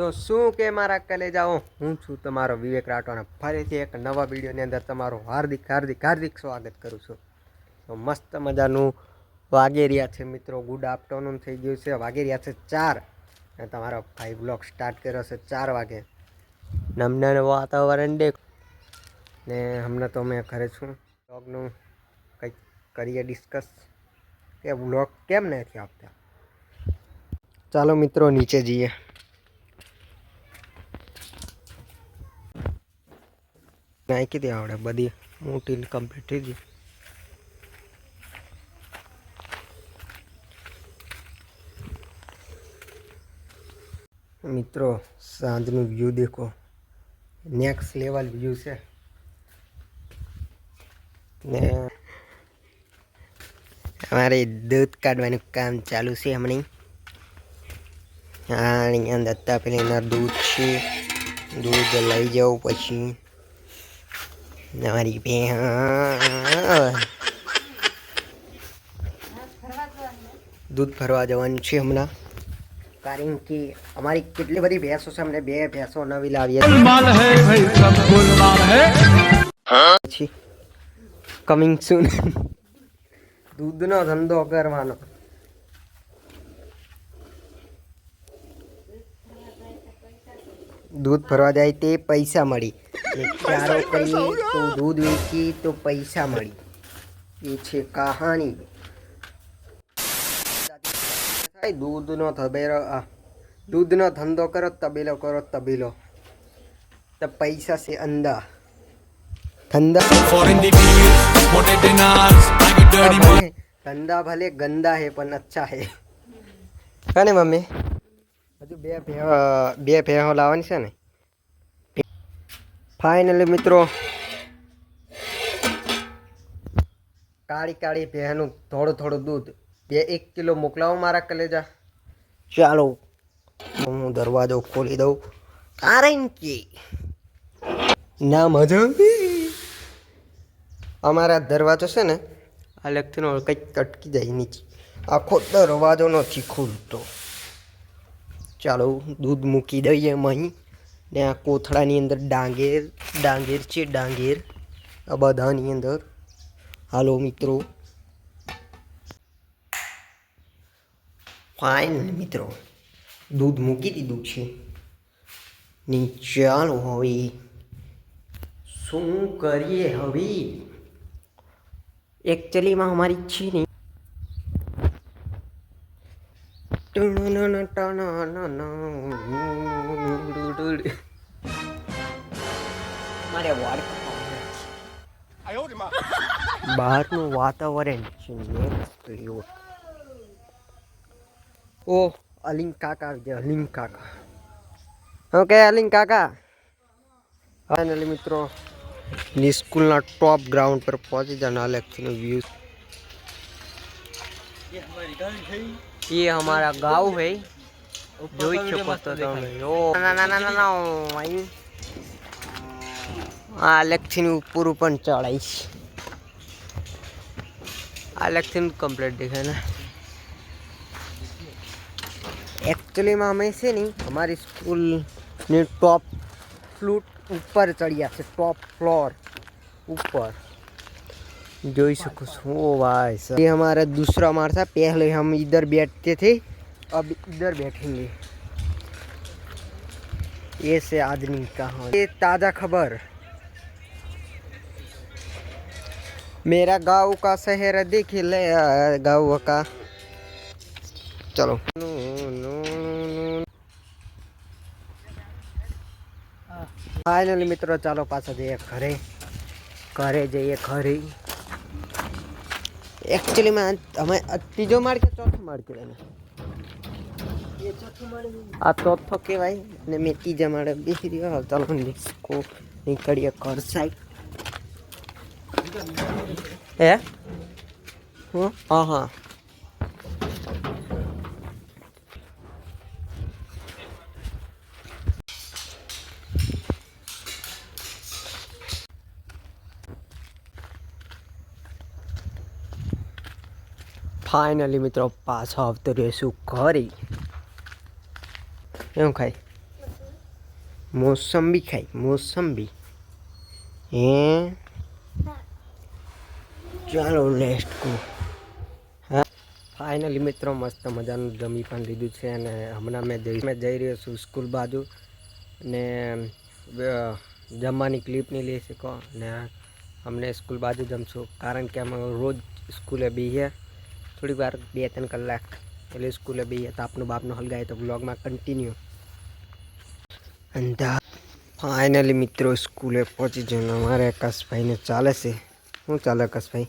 તો શું કે મારા કલે જાઓ હું છું તમારો વિવેક રાઠોડ ફરીથી એક નવા વિડીયોની અંદર તમારું હાર્દિક હાર્દિક હાર્દિક સ્વાગત કરું છું. તો મસ્ત મજાનું વાગેરિયા છે મિત્રો. ગુડ આફ્ટરનૂન થઈ ગયું છે. વાગેરિયા છે ચાર. અને તમારો ભાઈ બ્લોક સ્ટાર્ટ કર્યો છે ચાર વાગે. નમનાનું વાતાવરણ ડે ને હમણાં તો મેં ઘરે છું. બ્લોગનું કંઈક કરીએ ડિસ્કસ કે બ્લોગ કેમ નથી આપતા ચાલો મિત્રો નીચે જઈએ. નાખી દે આવડે બધી મોટી કમ્પ્લીટ થઈ ગઈ મિત્રો, સાંજનું વ્યૂ દેખો. નેક્સ્ટ લેવલ વ્યૂ છે. ને અમારે દૂધ કાઢવાનું કામ ચાલુ છે હમણાં. હા અંદર પેલી એના દૂધ છે. દૂધ લઈ જાઉં પછી. મારી બેન. દૂધ ભરવા જવાનું છે હમણાં. કારણ કે અમારી કેટલી બધી ભેંસો છે અમને બે ભેંસો નવી લાવીએ કમિંગ સુન દૂધનો ધંધો કરવાનો. દૂધ ભરવા જાય તે પૈસા મળી. ચારો કરી તો દૂધ વેચી તો પૈસા મળી. એ છે કહાણી થાય દૂધનો તબેલો દૂધનો ધંધો કરો તબેલો કરો તબેલો. તો પૈસા છે અંદા ધંધા. ધંધા ભલે ગંદા હે પણ અચ્છા હે. કને મમ્મી? હજુ બે ભેહો બે ભેહો લાવવાની છે ને? ફાઇનલી મિત્રો. કાળી કાળી ભેહનું થોડું થોડું દૂધ. બે, એક કિલો મોકલાવો મારા કલેજા. ચાલો, હું દરવાજો ખોલી દઉં. કારણ કે ના મજા અમારા દરવાજો છે ને આ લગતીનો કંઈક અટકી જાય નીચે. આખો દરવાજો નથી ખુલતો. ચાલો, દૂધ મૂકી દઈએ અહીં ને આ કોથળાની અંદર ડાંગેર ડાંગેર છે, ડાંગેર. આ બધાની અંદર. હાલો મિત્રો. ફાઇન મિત્રો. દૂધ મૂકી દીધું છે. ને ચાલો હવે. શું કરીએ હવે? એકચ્યુઅલીમાં અમારી છે ને મારે વાળ બહારનું વાતાવરણ છે next level. ઓ અલિંગ કાકા આવી ગયા અલિંગ કાકા. ઓકે અલિંગ કાકા. ફાઇનલી મિત્રો ની સ્કૂલના ટોપ ગ્રાઉન્ડ પર પહોંચી જાય અલગથીનો વ્યૂ ये हमारा गांव है જોઈ શકો તો તમે ઓ ના ના ના ના ના અહીં આ અલગથી ઉપર પણ ચડાઈશ આ અલગથી કમ્પ્લીટ દેખાય ને એકચ્યુઅલીમાં અમે છે ને અમારી સ્કૂલની ટોપ ફ્લૂટ ઉપર ચડ્યા છે ટોપ फ्लोर ऊपर જોઈ શકો છો ओ भाई साहब ये हमारा दूसरा मार था पहले हम इधर बैठते थे अब इधर बैठेंगे ये से आदमी कहाँ ये ताज़ा खबर मेरा गांव का शहर देख ले गांव का चलो ફાઇનલી મિત્રો ચાલો પાછા જઈએ ઘરે ઘરે જઈએ ઘરે એકચ્યુઅલીમાં અમે ત્રીજો માળ કે ચોથો માળ કહેવાય આ ચોથો કહેવાય અને મેં ત્રીજા માળે બેસી રહ્યો. ચાલો ડિસ્કો નીકળીએ ઘર સાઈડ હે? હા હા. ફાઇનલી મિત્રો, પાછો આવતો રહેશું ઘરે. એમ ખાય? મોસંબી ખાય, મોસંબી. હે? ચાલો નેક્સ્ટ કો હા. ફાઇનલી મિત્રો, મસ્ત મજાનું જમી પણ લીધું છે અને હમણાં મેં જઈ મેં જઈ રહ્યો છું સ્કૂલ બાજુ. ને જમવાની ક્લિપ નહીં લઈ શકો ને, અમને સ્કૂલ બાજુ જમશું. કારણ કે અમે રોજ સ્કૂલે બેસીએ થોડી વાર બે ત્રણ કલાક એટલે સ્કૂલે બે હતા, આપનું બાપનો હલગાય તો બ્લોગમાં કન્ટિન્યુ અંધા ફાઇનલી મિત્રો સ્કૂલે પહોંચી જઈને અમારે આકાશભાઈને ચાલે છે. શું ચાલે આકાશભાઈ?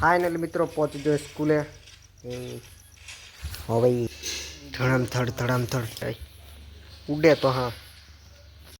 ફાઇનલી મિત્રો પહોંચી ગયો સ્કૂલે. હવે ધડામ થડ ધડામ થડ ઉડે તો હા.